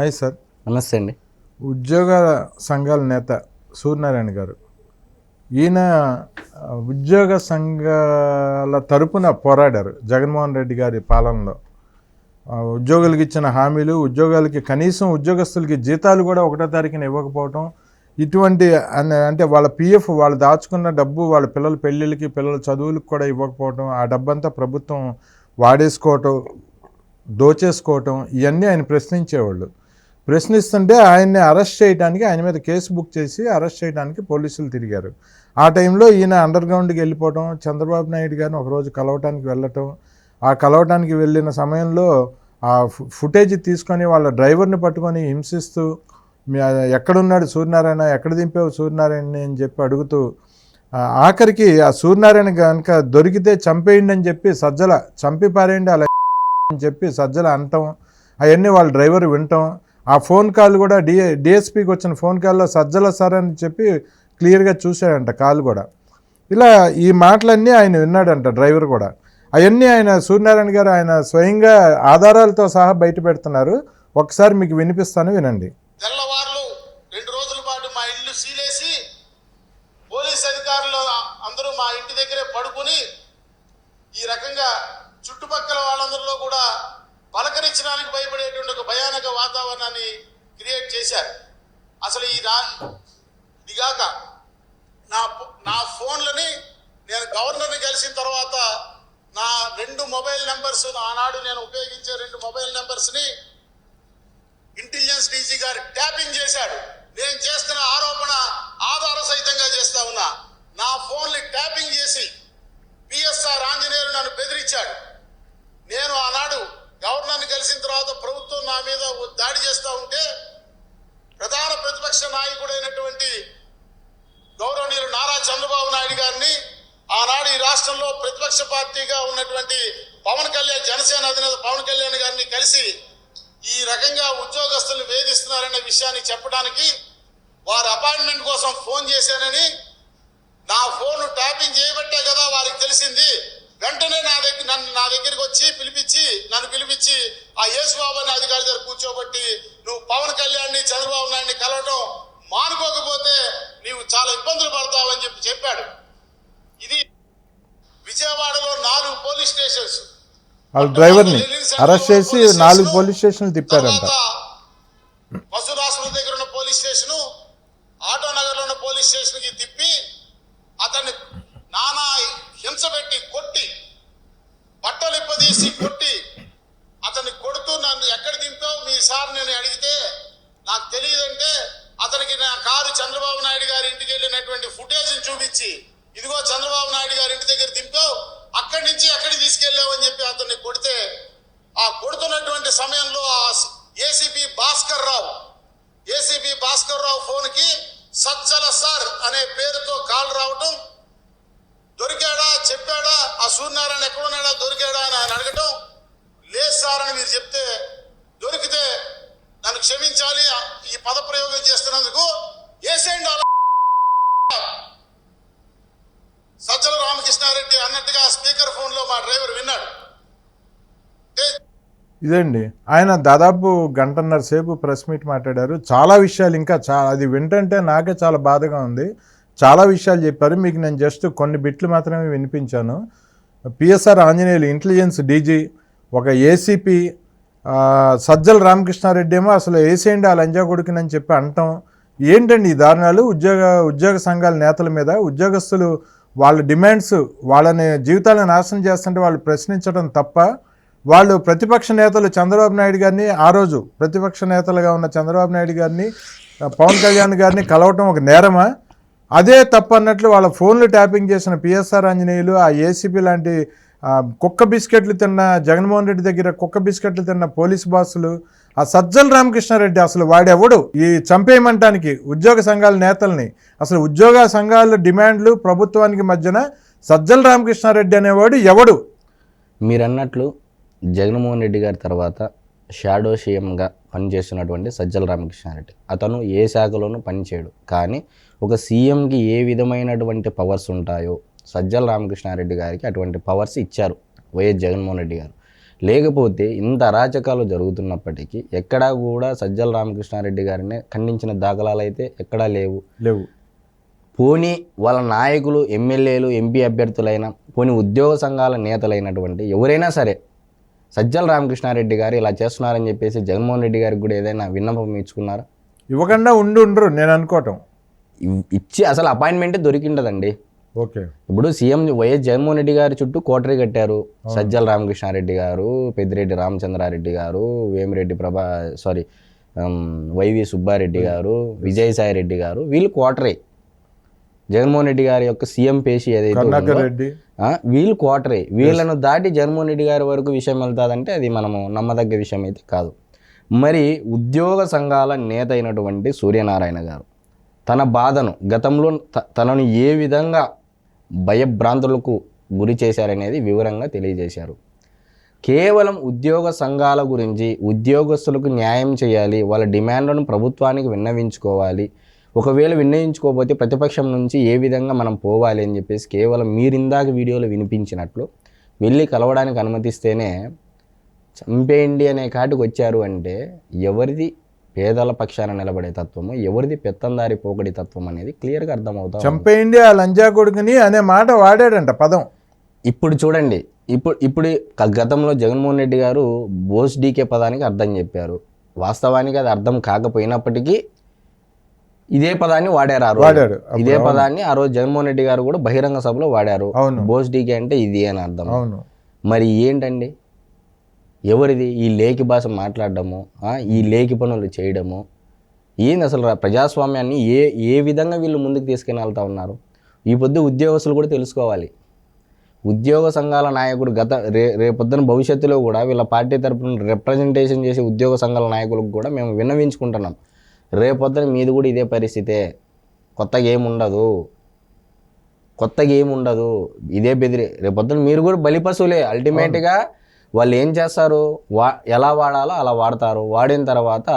Hi sir. నమస్తే అండి. ఉద్యోగ సంఘాల నేత సూర్యనారాయణ గారు. ఈయన ఉద్యోగ సంఘాల తరపున పోరాడారు జగన్మోహన్ రెడ్డి గారి పాలనలో. ఉద్యోగులకు ఇచ్చిన హామీలు ఉద్యోగాలకి కనీసం ఉద్యోగస్తులకి జీతాలు కూడా ఒకటో తారీఖున ఇవ్వకపోవటం ఇటువంటి అంటే వాళ్ళ పిఎఫ్ వాళ్ళు దాచుకున్న డబ్బు వాళ్ళ పిల్లల పెళ్ళిళ్ళకి పిల్లల చదువులకు కూడా ఇవ్వకపోవటం ఆ డబ్బంతా ప్రభుత్వం వాడేసుకోవటం దోచేసుకోవటం ఇవన్నీ ఆయన ప్రశ్నించేవాళ్ళు. ప్రశ్నిస్తుంటే ఆయన్ని అరెస్ట్ చేయడానికి ఆయన మీద కేసు బుక్ చేసి అరెస్ట్ చేయడానికి పోలీసులు తిరిగారు. ఆ టైంలో ఈయన అండర్ గ్రౌండ్కి వెళ్ళిపోవడం చంద్రబాబు నాయుడు గారిని ఒకరోజు కలవటానికి వెళ్ళటం ఆ కలవటానికి వెళ్ళిన సమయంలో ఆ ఫు- ఫుటేజ్ తీసుకొని వాళ్ళ డ్రైవర్ని పట్టుకొని హింసిస్తూ మీ ఎక్కడున్నాడు సూర్యనారాయణ? ఎక్కడ దింపావు సూర్యనారాయణని? అని చెప్పి అడుగుతూ ఆఖరికి ఆ సూర్యనారాయణ కనుక దొరికితే చంపేయండి అని చెప్పి సజ్జల చంపి పారేయండి అలా అని చెప్పి సజ్జల అంటాం అవన్నీ వాళ్ళ డ్రైవర్ వింటాం ఆ ఫోన్ కాల్ కూడా డి డిఎస్పీకి వచ్చిన ఫోన్ కాల్లో సజ్జల సార్ అని చెప్పి క్లియర్గా చూశాడంట కాల్ కూడా. ఇలా ఈ మాటలన్నీ ఆయన విన్నాడంట డ్రైవర్ కూడా. అవన్నీ ఆయన సూర్యనారాయణ గారు ఆయన స్వయంగా ఆధారాలతో సహా బయట పెడుతున్నారు. ఒకసారి మీకు వినిపిస్తాను వినండి. తెల్లవారులు రెండు రోజుల పాటు మా ఇల్లు సీలేసి పోలీస్ అధికారులు అందరూ మా ఇంటి దగ్గరే పడుకుని ఈ రకంగా చుట్టుపక్కల వాళ్ళందరిలో కూడా పలకరించడానికి భయపడేటువంటి ఒక భయానక వాతావరణాన్ని క్రియేట్ చేశారు. అసలు ఈ రా ఇదిగాక నా ఫో- నా ఫోన్లని నేను గవర్నర్ని కలిసిన తర్వాత నా రెండు మొబైల్ నెంబర్స్ ఆనాడు నేను ఉపయోగించే రెండు మొబైల్ నెంబర్స్ని ఇంటెలిజెన్స్ డీజీ గారు ట్యాపింగ్ చేశాడు. నేను చేస్తున్న ఆరోపణ ఆధార సహితంగా చేస్తా ఉన్నా. నా ఫోన్ని ట్యాపింగ్ చేసి పిఎస్ఆర్ ఆంజనేయులు నన్ను బెదిరించాడు. నేను ఆనాడు గవర్నర్ని కలిసిన తర్వాత ప్రభుత్వం నా మీద దాడి చేస్తూ ఉంటే ప్రధాన ప్రతిపక్ష నాయకుడైనటువంటి గౌరవనీయులు నారా చంద్రబాబు నాయుడు గారిని ఆనాడు ఈ రాష్ట్రంలో ప్రతిపక్ష పార్టీగా ఉన్నటువంటి పవన్ కళ్యాణ్ జనసేన అధినేత పవన్ కళ్యాణ్ గారిని కలిసి ఈ రకంగా ఉద్యోగస్తులు వేధిస్తున్నారనే విషయాన్ని చెప్పడానికి వారి అపాయింట్మెంట్ కోసం ఫోన్ చేశానని నా ఫోన్ ట్యాపింగ్ చేయబట్టే కదా వారికి తెలిసింది. వెంటనే నా దగ్గర నన్ను నా దగ్గరికి వచ్చి పిలిపించి నన్ను పిలిపించి ఆ యేసుబాబు అనే అధికారి దగ్గర కూర్చోబట్టి నువ్వు పవన్ కళ్యాణ్ని చంద్రబాబు నాయుడిని కలవడం మానుకోకపోతే నీవు చాలా ఇబ్బందులు పడతావని చెప్పి చెప్పాడు. ఇది విజయవాడలో నాలుగు పోలీస్ స్టేషన్స్. వాళ్ళ డ్రైవర్ని అరెస్ట్ చేసి నాలుగు పోలీస్ స్టేషన్లు తిప్పారంట. తర్వాత see Isipo ఇదండి. ఆయన దాదాపు గంటన్నర సేపు ప్రెస్ మీట్ మాట్లాడారు. చాలా విషయాలు ఇంకా చా అది వింటంటే నాకే చాలా బాధగా ఉంది. చాలా విషయాలు చెప్పారు. మీకు నేను జస్ట్ కొన్ని బిట్లు మాత్రమే వినిపించాను. పిఎస్ఆర్ ఆంజనేయులు ఇంటెలిజెన్స్ డీజీ ఒక ఏసీపీ సజ్జల రామకృష్ణారెడ్డి ఏమో అసలు వేసేయండి ఆ లంజా కొడుకునని చెప్పి అంటాం. ఏంటండి ఈ దారుణాలు? ఉద్యోగ ఉద్యోగ సంఘాల నేతల మీద ఉద్యోగస్తులు వాళ్ళ డిమాండ్స్ వాళ్ళని జీవితాలను నాశనం చేస్తుంటే వాళ్ళు ప్రశ్నించడం తప్ప వాళ్ళు ప్రతిపక్ష నేతలు చంద్రబాబు నాయుడు గారిని ఆ రోజు ప్రతిపక్ష నేతలుగా ఉన్న చంద్రబాబు నాయుడు గారిని పవన్ కళ్యాణ్ గారిని కలవటం ఒక నేరమా? అదే తప్పు అన్నట్లు వాళ్ళ ఫోన్లు ట్యాపింగ్ చేసిన పిఎస్ఆర్ ఆంజనేయులు ఆ ఏసీపీ లాంటి కుక్క బిస్కెట్లు తిన్న జగన్మోహన్ రెడ్డి దగ్గర కుక్క బిస్కెట్లు తిన్న పోలీస్ బాసులు ఆ సజ్జల రామకృష్ణారెడ్డి అసలు వాడెవడు? ఈ చంపేయమంటానికి ఉద్యోగ సంఘాల నేతల్ని అసలు ఉద్యోగ సంఘాల డిమాండ్లు ప్రభుత్వానికి మధ్యన సజ్జల రామకృష్ణారెడ్డి అనేవాడు ఎవడు? మీరు అన్నట్లు జగన్మోహన్ రెడ్డి గారి తర్వాత షాడో సీఎంగా పనిచేస్తున్నటువంటి సజ్జల రామకృష్ణారెడ్డి. అతను ఏ శాఖలోనూ పనిచేయడు. కానీ ఒక సీఎంకి ఏ విధమైనటువంటి పవర్స్ ఉంటాయో సజ్జల రామకృష్ణారెడ్డి గారికి అటువంటి పవర్స్ ఇచ్చారు వైఎస్ జగన్మోహన్ రెడ్డి గారు. లేకపోతే ఇంత అరాచకాలు జరుగుతున్నప్పటికీ ఎక్కడా కూడా సజ్జల రామకృష్ణారెడ్డి గారిని ఖండించిన దాఖలాలు అయితే ఎక్కడా లేవు. లేవు. పోనీ వాళ్ళ నాయకులు ఎమ్మెల్యేలు ఎంపీ అభ్యర్థులైన పోనీ ఉద్యోగ సంఘాల నేతలైనటువంటి ఎవరైనా సరే సజ్జల రామకృష్ణారెడ్డి గారు ఇలా చేస్తున్నారని చెప్పేసి జగన్మోహన్ రెడ్డి గారికి కూడా ఏదైనా విన్నపం ఇచ్చుకున్నారా? ఇవ్వకుండా ఉండి ఉండరు నేను అనుకోవటం. ఇచ్చి అసలు అపాయింట్మెంటే దొరికిండదండి. ఓకే. ఇప్పుడు సీఎం వైఎస్ జగన్మోహన్ రెడ్డి గారి చుట్టూ కోటరీ కట్టారు సజ్జల రామకృష్ణారెడ్డి గారు పెద్దిరెడ్డి రామచంద్రారెడ్డి గారు వేమిరెడ్డి ప్రభా సారీ వైవి సుబ్బారెడ్డి గారు విజయసాయి రెడ్డి గారు వీళ్ళు కోటరీ. జగన్మోహన్ రెడ్డి గారి యొక్క సీఎం పేషి ఏదైతే రెడ్డి. వీళ్ళు కోటరీ వీళ్ళను దాటి జగన్మోహన్ రెడ్డి గారి వరకు విషయం వెళ్తాదంటే అది మనము నమ్మదగ్గ విషయం అయితే కాదు. మరి ఉద్యోగ సంఘాల నేత అయినటువంటి సూర్యనారాయణ గారు తన బాధను గతంలో తనను ఏ విధంగా భయభ్రాంతులకు గురి చేశారనేది వివరంగా తెలియజేశారు. కేవలం ఉద్యోగ సంఘాల గురించి ఉద్యోగస్తులకు న్యాయం చేయాలి వాళ్ళ డిమాండ్లను ప్రభుత్వానికి విన్నవించుకోవాలి ఒకవేళ విన్నవించుకోకపోతే ప్రతిపక్షం నుంచి ఏ విధంగా మనం పోవాలి అని చెప్పేసి కేవలం మీరిందాక వీడియోలో వినిపించినట్లు వెళ్ళి కలవడానికి అనుమతిస్తేనే చంపేయండి అనే కాటికి వచ్చారు అంటే ఎవరిది పేదల పక్షాన నిలబడే తత్వము ఎవరిది పెత్తందారి పోకడి తత్వం అనేది క్లియర్గా అర్థమవుతా. చంపేయండి ఆ లంజా కొడుకుని అనే మాట వాడాడంట పదం ఇప్పుడు చూడండి ఇప్పుడు ఇప్పుడు గతంలో జగన్మోహన్ రెడ్డి గారు బోస్ డీకే పదానికి అర్థం చెప్పారు వాస్తవానికి అది అర్థం కాకపోయినప్పటికీ ఇదే పదాన్ని వాడారు. వాడాడు. అప్పుడు ఇదే. పదాన్ని ఆ రోజు జగన్మోహన్ రెడ్డి గారు కూడా బహిరంగ సభలో వాడారు. అవును. బోస్ డీకే అంటే ఇది అని అర్థం. అవును. మరి ఏంటండి? ఎవరిది? ఈ లేఖి భాష మాట్లాడడము ఈ లేఖి పనులు చేయడము ఏంది అసలు ప్రజాస్వామ్యాన్ని ఏ ఏ విధంగా వీళ్ళు ముందుకు తీసుకుని వెళ్తా ఉన్నారు? ఈ పొద్దు ఉద్యోగస్తులు కూడా తెలుసుకోవాలి. ఉద్యోగ సంఘాల నాయకుడు గత రే రేపొద్దున భవిష్యత్తులో కూడా వీళ్ళ పార్టీ తరపున రిప్రజెంటేషన్ చేసే ఉద్యోగ సంఘాల నాయకులకు కూడా మేము విన్నవించుకుంటున్నాం. రేపొద్దున మీది కూడా ఇదే పరిస్థితే. కొత్తగా ఏముండదు కొత్తగా ఏమి ఉండదు. ఇదే బెదిరి. రేపొద్దున మీరు కూడా బలి పశువులే. అల్టిమేట్గా వాళ్ళు ఏం చేస్తారు? వా ఎలా వాడాలో అలా వాడతారు. వాడిన తర్వాత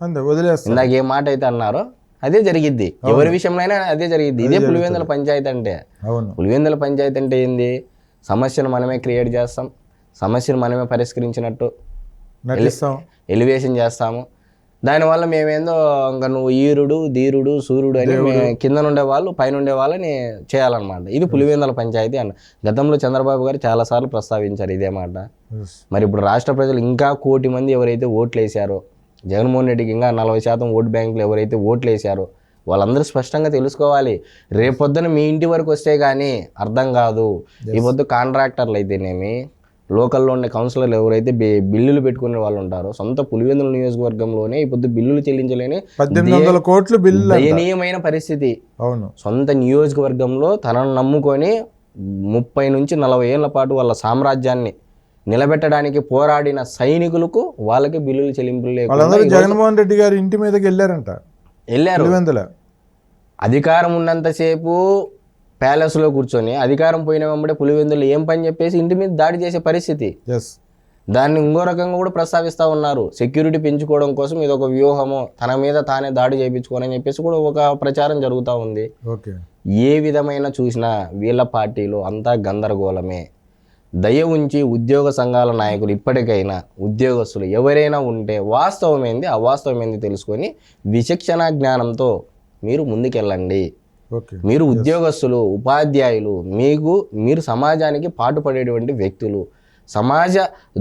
అంతే వదిలేస్తా ఇందాక ఏ మాట అయితే అన్నారో అదే జరిగిద్ది. ఎవరి విషయంలో అయినా అదే జరిగిద్ది. ఇదే పులివెందుల పంచాయతీ అంటే. పులివెందుల పంచాయతీ అంటే ఏంది? సమస్యను మనమే క్రియేట్ చేస్తాం. సమస్యను మనమే పరిష్కరించినట్టు. ఎలివేషన్ చేస్తాము. దానివల్ల మేమేందో ఇంకా నువ్వు ఈరుడు ధీరుడు సూర్యుడు అని కింద ఉండే వాళ్ళు పైన ఉండే వాళ్ళని చేయాలన్నమాట. ఇది పులివెందుల పంచాయతీ అన్న. గతంలో చంద్రబాబు గారు చాలాసార్లు ప్రస్తావించారు ఇదే మాట. మరి ఇప్పుడు రాష్ట్ర ప్రజలు ఇంకా కోటి మంది ఎవరైతే ఓట్లు వేశారో జగన్మోహన్ రెడ్డికి ఇంకా నలభై శాతం ఓటు బ్యాంకులు ఎవరైతే ఓట్లు వేశారో వాళ్ళందరూ స్పష్టంగా తెలుసుకోవాలి. రేపొద్దున మీ ఇంటి వరకు వస్తే కానీ అర్థం కాదు. ఈ పొద్దు కాంట్రాక్టర్లు అయితేనేమి లోకల్లో ఉండే కౌన్సిలర్లు ఎవరైతే బి- బిల్లులు పెట్టుకునే వాళ్ళు ఉంటారో సొంత పులివెందుల నియోజకవర్గంలోనే ఈ పొద్దు బిల్లులు చెల్లించలేని పద్దెనిమిది వందల కోట్లు బిల్లు. దయనీయమైన పరిస్థితి. అవును. సొంత నియోజకవర్గంలో తనను నమ్ముకొని ముప్పై నుంచి నలభై ఏళ్ళ పాటు వాళ్ళ సామ్రాజ్యాన్ని నిలబెట్టడానికి పోరాడిన సైనికులకు వాళ్ళకి బిల్లులు చెల్లింపులు లేకుండా జగన్మోహన్ రెడ్డి గారి ఇంటి మీదకి వెళ్ళారంట. వెళ్ళారు. అధికారం ఉన్నంతసేపు ప్యాలెస్లో కూర్చొని అధికారం పోయిన వెంబడే పులివెందులు ఏం పని చెప్పేసి ఇంటి మీద దాడి చేసే పరిస్థితి. దాన్ని ఇంకో రకంగా కూడా ప్రస్తావిస్తూ ఉన్నారు. సెక్యూరిటీ పెంచుకోవడం కోసం ఇది ఒక వ్యూహము. తన మీద తానే దాడి చేయించుకోనని చెప్పేసి కూడా ఒక ప్రచారం జరుగుతూ ఉంది. ఏ విధమైన చూసినా వీళ్ళ పార్టీలో అంతా గందరగోళమే. దయ ఉంచి ఉద్యోగ సంఘాల నాయకులు ఇప్పటికైనా ఉద్యోగస్తులు ఎవరైనా ఉంటే వాస్తవం ఏంది అవాస్తవం ఏంది తెలుసుకొని విచక్షణ జ్ఞానంతో మీరు ముందుకెళ్ళండి. మీరు ఉద్యోగస్తులు ఉపాధ్యాయులు మీకు మీరు సమాజానికి పాటుపడేటువంటి వ్యక్తులు సమాజ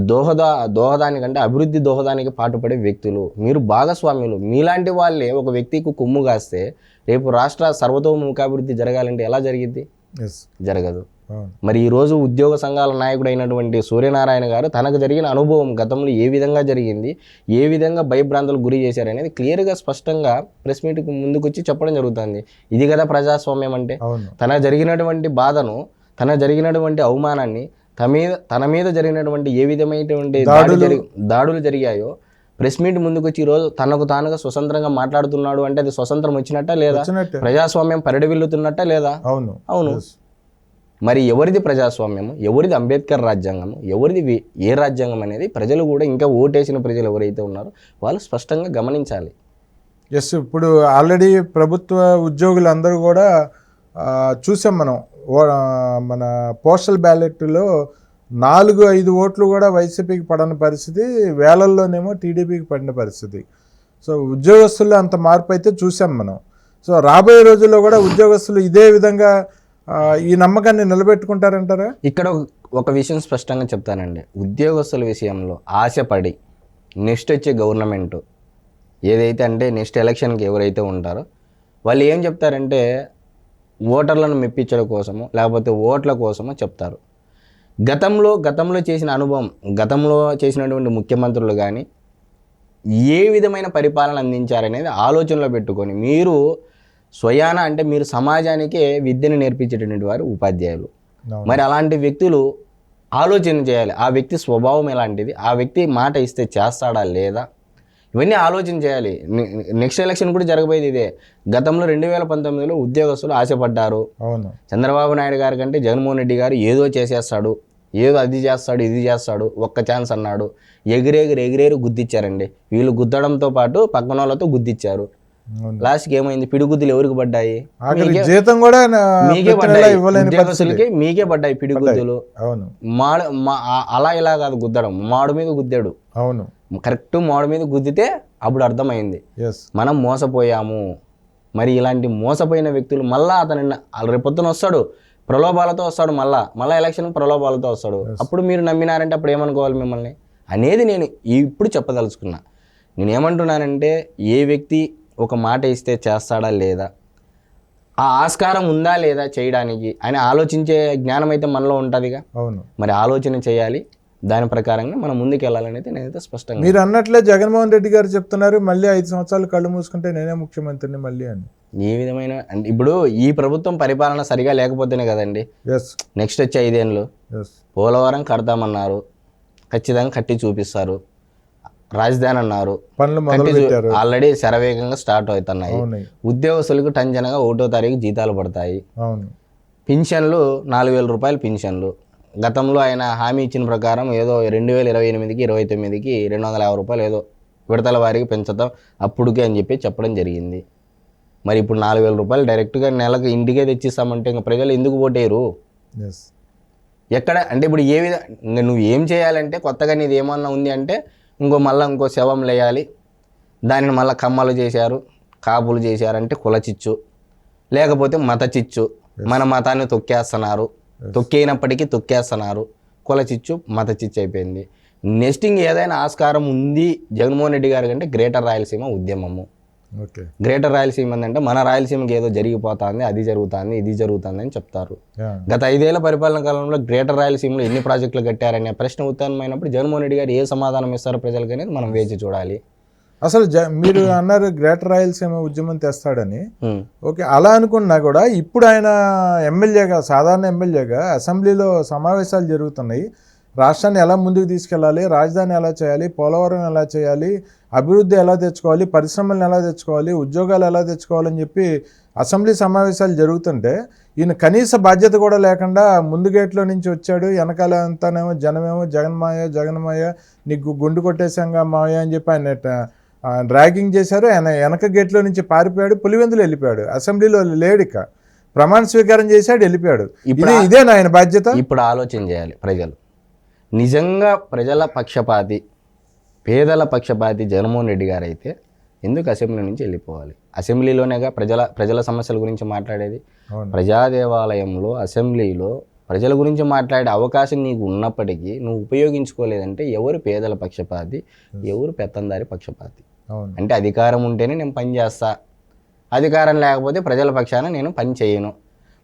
దోహద దోహదానికంటే అభివృద్ధి దోహదానికి పాటుపడే వ్యక్తులు మీరు భాగస్వామ్యులు మీలాంటి వాళ్ళే ఒక వ్యక్తికి కొమ్ము కాస్తే రేపు రాష్ట్ర సర్వతోముఖాభివృద్ధి జరగాలంటే ఎలా జరిగిద్ది? జరగదు. అవును మరి ఈరోజు ఉద్యోగ సంఘాల నాయకుడైనటువంటి సూర్యనారాయణ గారు తనకు జరిగిన అనుభవం గతంలో ఏ విధంగా జరిగింది ఏ విధంగా భయభ్రాంతులకు గురి చేశారనేది క్లియర్గా స్పష్టంగా ప్రెస్ మీట్కి ముందుకొచ్చి చెప్పడం జరుగుతుంది. ఇది కదా ప్రజాస్వామ్యం అంటే. తన జరిగినటువంటి బాధను తన జరిగినటువంటి అవమానాన్ని తన మీద తన మీద జరిగినటువంటి ఏ విధమైనటువంటి దాడి జరి దాడులు జరిగాయో ప్రెస్ మీట్ ముందుకు వచ్చి ఈరోజు తనకు తానుగా స్వతంత్రంగా మాట్లాడుతున్నాడు అంటే అది స్వతంత్రం వచ్చినట్టా లేదా? ప్రజాస్వామ్యం పరిడవిల్లుతున్నట్టా లేదా? అవును. అవును. మరి ఎవరిది ప్రజాస్వామ్యము? ఎవరిది అంబేద్కర్ రాజ్యాంగము? ఎవరిది ఏ రాజ్యాంగం అనేది? ప్రజలు కూడా ఇంకా ఓటేసిన ప్రజలు ఎవరైతే ఉన్నారో వాళ్ళు స్పష్టంగా గమనించాలి. ఎస్ ఇప్పుడు ఆల్రెడీ ప్రభుత్వ ఉద్యోగులందరూ కూడా చూసాం మనం. మన పోస్టల్ బ్యాలెట్లో నాలుగు ఐదు ఓట్లు కూడా వైసీపీకి పడని పరిస్థితి వేలల్లోనేమో టీడీపీకి పడిన పరిస్థితి. సో ఉద్యోగస్తుల్లో అంత మార్పు అయితే చూసాం మనం. సో రాబోయే రోజుల్లో కూడా ఉద్యోగస్తులు ఇదే విధంగా ఈ నమ్మకాన్ని నిలబెట్టుకుంటారంటారా? ఇక్కడ ఒక- విషయం స్పష్టంగా చెప్తానండి. ఉద్యోగస్తుల విషయంలో ఆశపడి నెక్స్ట్ వచ్చే గవర్నమెంట్ ఏదైతే అంటే నెక్స్ట్ ఎలక్షన్కి ఎవరైతే ఉంటారో వాళ్ళు ఏం చెప్తారంటే ఓటర్లను మెప్పించడం కోసము లేకపోతే ఓట్ల కోసమో చెప్తారు. గతంలో గతంలో చేసిన అనుభవం గతంలో చేసినటువంటి ముఖ్యమంత్రులు కానీ ఏ విధమైన పరిపాలన అందించారనేది ఆలోచనలో పెట్టుకొని మీరు స్వయాన అంటే మీరు సమాజానికే విద్యను నేర్పించేటటువంటి వారు ఉపాధ్యాయులు. మరి అలాంటి వ్యక్తులు ఆలోచన చేయాలి. ఆ వ్యక్తి స్వభావం ఎలాంటిది? ఆ వ్యక్తి మాట ఇస్తే చేస్తాడా లేదా? ఇవన్నీ ఆలోచన చేయాలి. నెక్స్ట్ ఎలక్షన్ కూడా జరగబోయేది ఇదే. గతంలో రెండు వేల పంతొమ్మిదిలో ఉద్యోగస్తులు ఆశపడ్డారు. అవును. చంద్రబాబు నాయుడు గారి కంటే జగన్మోహన్ రెడ్డి గారు ఏదో చేసేస్తాడు. ఏదో అది చేస్తాడు ఇది చేస్తాడు ఒక్క ఛాన్స్ అన్నాడు. ఎగిరెగిరి ఎగిరేరు గుద్దిచ్చారండి. వీళ్ళు గుద్దడంతో పాటు పక్కన వాళ్ళతో గుద్దిచ్చారు. లాస్ట్కి ఏమైంది పిడిగుద్దులు ఎవరికి పడ్డాయి? జీతం కూడా మీకే పడ్డాయి. మీకే పడ్డాయి పిడిగుద్దులు. అవును. మాడు అలా ఇలా కాదు గుద్దడం. మాడు మీద గుద్దాడు. అవును. కరెక్ట్ మాడు మీద గుద్దితే అప్పుడు అర్థమైంది. మనం మోసపోయాము. మరి ఇలాంటి మోసపోయిన వ్యక్తులు మళ్ళా అతని రేపొద్దున వస్తాడు. ప్రలోభాలతో వస్తాడు మళ్ళా. మళ్ళా ఎలక్షన్ ప్రలోభాలతో వస్తాడు. అప్పుడు మీరు నమ్మినారంటే అప్పుడు ఏమనుకోవాలి మిమ్మల్ని? అనేది నేను ఇప్పుడు చెప్పదలుచుకున్నా. నేను ఏమంటున్నానంటే ఏ వ్యక్తి ఒక మాట ఇస్తే చేస్తాడా లేదా? ఆ ఆస్కారం ఉందా లేదా చేయడానికి? అని ఆలోచించే జ్ఞానం అయితే మనలో ఉంటుందిగా. అవును. మరి ఆలోచన చేయాలి. దాని ప్రకారంగా మనం ముందుకు వెళ్ళాలని అయితే నేనైతే స్పష్టంగా మీరు అన్నట్లే జగన్మోహన్ రెడ్డి గారు చెప్తున్నారు మళ్ళీ ఐదు సంవత్సరాలు కళ్ళు మూసుకుంటే నేనే ముఖ్యమంత్రిని మళ్ళీ అని. ఏ విధమైన అంటే ఇప్పుడు ఈ ప్రభుత్వం పరిపాలన సరిగా లేకపోతేనే కదండి. నెక్స్ట్ వచ్చే ఐదేళ్ళు. పోలవరం కడతామన్నారు. ఖచ్చితంగా కట్టి చూపిస్తారు. రాజధాని అన్నారు. పనులు ఆల్రెడీ శరవేగంగా స్టార్ట్ అవుతున్నాయి. ఉద్యోగస్తులకు టంచనగా ఒకటో తారీఖు జీతాలు పడతాయి. పింఛన్లు నాలుగు వేల రూపాయలు పింఛన్లు. గతంలో ఆయన హామీ ఇచ్చిన ప్రకారం ఏదో రెండు వేల ఇరవై ఎనిమిదికి ఇరవై తొమ్మిదికి రెండు వందల యాభై రూపాయలు ఏదో విడతల వారికి పెంచుతాం అప్పుడుకే అని చెప్పి చెప్పడం జరిగింది. మరి ఇప్పుడు నాలుగు వేల రూపాయలు డైరెక్ట్గా నెలకు ఇంటికే తెచ్చిస్తామంటే ఇంకా ప్రజలు ఎందుకు ఓటేరు ఎస్ ఎక్కడ? అంటే ఇప్పుడు ఏ విధ ఇంకా నువ్వు ఏం చేయాలంటే కొత్తగా నీది ఏమన్నా ఉంది అంటే ఇంకో మళ్ళీ ఇంకో శవం లేయాలి. దానిని మళ్ళీ కమ్మలు చేశారు కాపులు చేశారంటే కులచిచ్చు లేకపోతే మత చిచ్చు మన మతాన్ని తొక్కేస్తున్నారు. తొక్కేనప్పటికీ తొక్కేస్తున్నారు. కులచిచ్చు మత చిచ్చు అయిపోయింది. నెక్స్టింగ్ ఏదైనా ఆస్కారం ఉంది జగన్మోహన్ రెడ్డి గారి కంటే గ్రేటర్ రాయలసీమ ఉద్యమము. గ్రేటర్ రాయలసీమ ఏంటంటే మన రాయలసీమకి ఏదో జరిగిపోతుంది అది జరుగుతుంది ఇది జరుగుతుంది అని చెప్తారు గత ఐదేళ్ళ పరిపాలన కాలంలో గ్రేటర్ రాయలసీమలో ఎన్ని ప్రాజెక్టులు కట్టారనే ప్రశ్న ఉత్పన్నమైనప్పుడు జగన్మోహన్ రెడ్డి గారు ఏ సమాధానం ఇస్తారో ప్రజలకు అనేది మనం వేచి చూడాలి. అసలు మీరు అన్నారు గ్రేటర్ రాయలసీమ ఉద్యమం తెస్తాడని. ఓకే అలా అనుకున్నా కూడా ఇప్పుడు ఆయన ఎమ్మెల్యేగా సాధారణ ఎమ్మెల్యేగా అసెంబ్లీలో సమావేశాలు జరుగుతున్నాయి. రాష్ట్రాన్ని ఎలా ముందుకు తీసుకెళ్ళాలి రాజధాని ఎలా చేయాలి పోలవరం ఎలా చేయాలి అభివృద్ధి ఎలా తెచ్చుకోవాలి పరిశ్రమలను ఎలా తెచ్చుకోవాలి ఉద్యోగాలు ఎలా తెచ్చుకోవాలని చెప్పి అసెంబ్లీ సమావేశాలు జరుగుతుంటే ఈయన కనీస బాధ్యత కూడా లేకుండా ముందు గేట్లో నుంచి వచ్చాడు. వెనకాల అంతానేమో జనమేమో జగన్మాయ జగన్మాయ నీకు గుండు కొట్టేశాంగా మాయ అని చెప్పి ఆయన డ్రాగింగ్ చేశారు. ఆయన వెనక గేట్లో నుంచి పారిపోయాడు పులివెందులు వెళ్ళిపోయాడు. అసెంబ్లీలో లేడు ఇక. ప్రమాణ స్వీకారం చేశాడు వెళ్ళిపోయాడు. ఇప్పుడు ఇది ఇదేనా ఆయన బాధ్యత. ఇప్పుడు ఆలోచన చేయాలి ప్రజలు. నిజంగా ప్రజల పక్షపాతి పేదల పక్షపాతి జగన్మోహన్ రెడ్డి గారు అయితే ఎందుకు అసెంబ్లీ నుంచి వెళ్ళిపోవాలి? అసెంబ్లీలోనేగా ప్రజల ప్రజల సమస్యల గురించి మాట్లాడేది? అవును. ప్రజాదేవాలయంలో అసెంబ్లీలో ప్రజల గురించి మాట్లాడే అవకాశం నీకు ఉన్నప్పటికీ నువ్వు ఉపయోగించుకోలేదంటే ఎవరు పేదల పక్షపాతి ఎవరు పెత్తందారి పక్షపాతి? అంటే అధికారం ఉంటేనే నేను పని చేస్తా. అధికారం లేకపోతే ప్రజల పక్షాన నేను పని చేయను.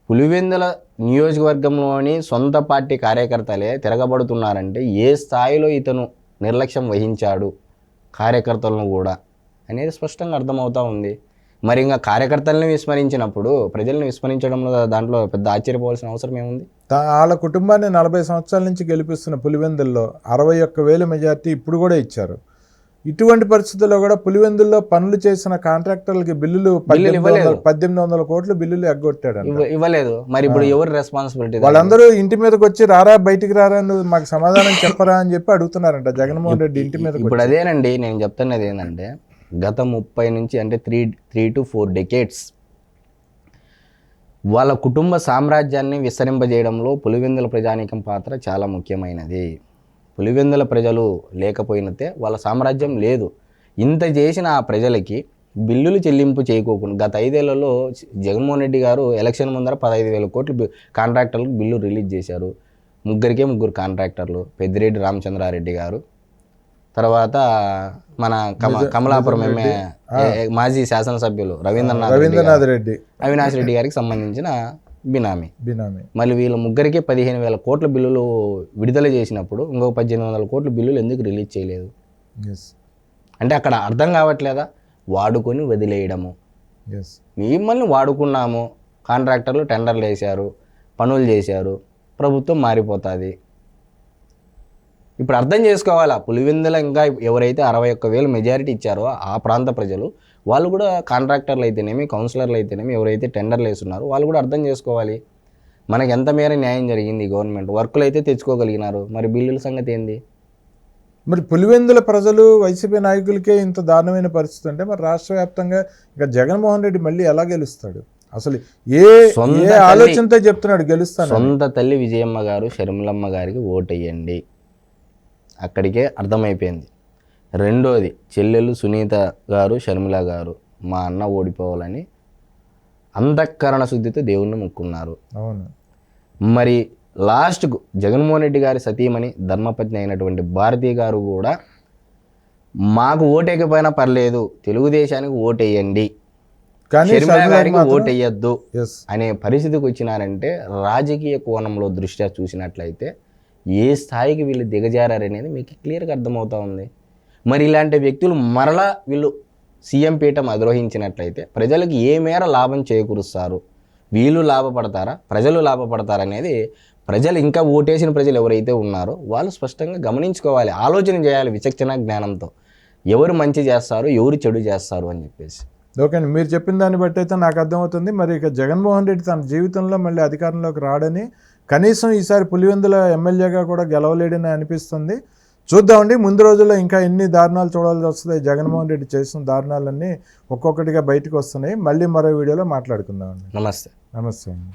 పులివెందుల నియోజకవర్గంలోని సొంత పార్టీ కార్యకర్తలే తిరగబడుతున్నారంటే ఏ స్థాయిలో ఇతను నిర్లక్ష్యం వహించాడు కార్యకర్తలను కూడా అనేది స్పష్టంగా అర్థమవుతూ ఉంది. మరి ఇంకా కార్యకర్తలను విస్మరించినప్పుడు ప్రజలను విస్మరించడంలో దాంట్లో పెద్ద ఆశ్చర్యపోవాల్సిన అవసరం ఏముంది? వాళ్ళ కుటుంబాన్ని నలభై సంవత్సరాల నుంచి గెలిపిస్తున్న పులివెందుల్లో అరవై ఒక్క వేల మెజార్టీ ఇప్పుడు కూడా ఇచ్చారు. ఇటువంటి పరిస్థితుల్లో కూడా పులివెందుల్లో పనులు చేసిన కాంట్రాక్టర్లకి బిల్లులు పద్దెనిమిది. వందల కోట్లు బిల్లులు ఎగ్గొట్టాడు ఇవ్వ- ఇవ్వలేదు. మరి ఇప్పుడు ఎవరు రెస్పాన్సిబిలిటీ వాళ్ళందరూ ఇంటి మీదకి వచ్చి రారా బయటికి రారా మాకు సమాధానం చెప్పరా అని చెప్పి అడుగుతున్నారంట జగన్మోహన్ రెడ్డి ఇంటి మీదకి ఇప్పుడు అదేనండి నేను చెప్తున్నది ఏంటంటే గత ముప్పై నుంచి అంటే three three to four decades వాళ్ళ కుటుంబ సామ్రాజ్యాన్ని విస్తరింపజేయడంలో పులివెందుల ప్రజానీకం పాత్ర చాలా ముఖ్యమైనది. పులివెందుల ప్రజలు లేకపోయినతే వాళ్ళ సామ్రాజ్యం లేదు. ఇంత చేసిన ఆ ప్రజలకి బిల్లులు చెల్లింపు చేయకోకుండా గత ఐదేళ్ళలో జగన్మోహన్ రెడ్డి గారు ఎలక్షన్ ముందర పదహైదు వేల కోట్లు కాంట్రాక్టర్లకు బిల్లు రిలీజ్ చేశారు. ముగ్గురికే ముగ్గురు కాంట్రాక్టర్లు పెద్దిరెడ్డి రామచంద్రారెడ్డి గారు. తర్వాత మన కమ కమలాపురం ఏ- మాజీ శాసనసభ్యులు రవీంద్రనాథ్ రవీంద్రనాథ్ రెడ్డి. అవినాష్ రెడ్డి గారికి సంబంధించిన బినామీ. బినామీ. మళ్ళీ వీళ్ళ ముగ్గురికి పదిహేను వేల కోట్ల బిల్లులు విడుదల చేసినప్పుడు ఇంకొక పద్దెనిమిది వందల కోట్ల బిల్లులు ఎందుకు రిలీజ్ చేయలేదు? ఎస్ అంటే అక్కడ అర్థం కావట్లేదా? వాడుకొని వదిలేయడము. ఎస్ మిమ్మల్ని వాడుకున్నాము. కాంట్రాక్టర్లు టెండర్లు వేశారు పనులు చేశారు ప్రభుత్వం మారిపోతుంది. ఇప్పుడు అర్థం చేసుకోవాలా పులివెందుల ఇంకా ఎవరైతే అరవై ఒక్క వేలు మెజారిటీ ఇచ్చారో ఆ ప్రాంత ప్రజలు వాళ్ళు కూడా కాంట్రాక్టర్లు అయితేనేమి కౌన్సిలర్లు అయితేనేమి ఎవరైతే టెండర్లు వేస్తున్నారో వాళ్ళు కూడా అర్థం చేసుకోవాలి. మనకి ఎంత మేర న్యాయం జరిగింది గవర్నమెంట్ వర్కులు అయితే తెచ్చుకోగలిగినారు. మరి బిల్లుల సంగతి ఏంది? మరి పులివెందుల ప్రజలు వైసీపీ నాయకులకే ఇంత దారుణమైన పరిస్థితి అంటే మరి రాష్ట్ర వ్యాప్తంగా ఇంకా జగన్మోహన్ రెడ్డి మళ్ళీ ఎలా గెలుస్తాడు? అసలు ఏ ఆలోచనతో చెప్తున్నాడు గెలుస్తాను సొంత తల్లి విజయమ్మ గారు షర్మిలమ్మ గారికి ఓటేయండి. అక్కడికే అర్థమైపోయింది. రెండోది చెల్లెలు సునీత గారు షర్మిల గారు మా అన్న ఓడిపోవాలని అంతఃకరణ శుద్ధితో దేవుణ్ణి మొక్కున్నారు. అవును. మరి లాస్ట్కు జగన్మోహన్ రెడ్డి గారి సతీమణి ధర్మపత్ని అయినటువంటి భారతి గారు కూడా మాకు ఓటేకపోయినా పర్లేదు తెలుగుదేశానికి ఓటేయండి. షర్మిల గారికి ఓటేయద్దు అనే పరిస్థితికి వచ్చినారంటే రాజకీయ కోణంలో దృష్ట్యా చూసినట్లయితే ఏ స్థాయికి వీళ్ళు దిగజారనేది మీకు క్లియర్గా అర్థమవుతా ఉంది. మరి ఇలాంటి వ్యక్తులు మరలా వీళ్ళు సీఎం పీఠం అధిరోహించినట్లయితే ప్రజలకు ఏ మేర లాభం చేకూరుస్తారు? వీళ్ళు లాభపడతారా? ప్రజలు లాభపడతారనేది ప్రజలు ఇంకా ఓటేసిన ప్రజలు ఎవరైతే ఉన్నారో వాళ్ళు స్పష్టంగా గమనించుకోవాలి ఆలోచన చేయాలి విచక్షణ జ్ఞానంతో. ఎవరు మంచి చేస్తారు ఎవరు చెడు చేస్తారు అని చెప్పేసి. ఓకే అండి. మీరు చెప్పిన దాన్ని బట్టి అయితే నాకు అర్థమవుతుంది. మరి ఇక జగన్మోహన్ రెడ్డి తన జీవితంలో మళ్ళీ అధికారంలోకి రాడని కనీసం ఈసారి పులివెందుల ఎమ్మెల్యేగా కూడా గెలవలేడని అనిపిస్తుంది. చూద్దామండి. ముందు రోజుల్లో ఇంకా ఎన్ని దారుణాలు చూడాల్సి వస్తుంది? జగన్మోహన్ రెడ్డి చేసిన దారుణాలన్నీ ఒక్కొక్కటిగా బయటకు వస్తున్నాయి. మళ్ళీ మరో వీడియోలో మాట్లాడుకుందామండి. నమస్తే. నమస్తే అండి.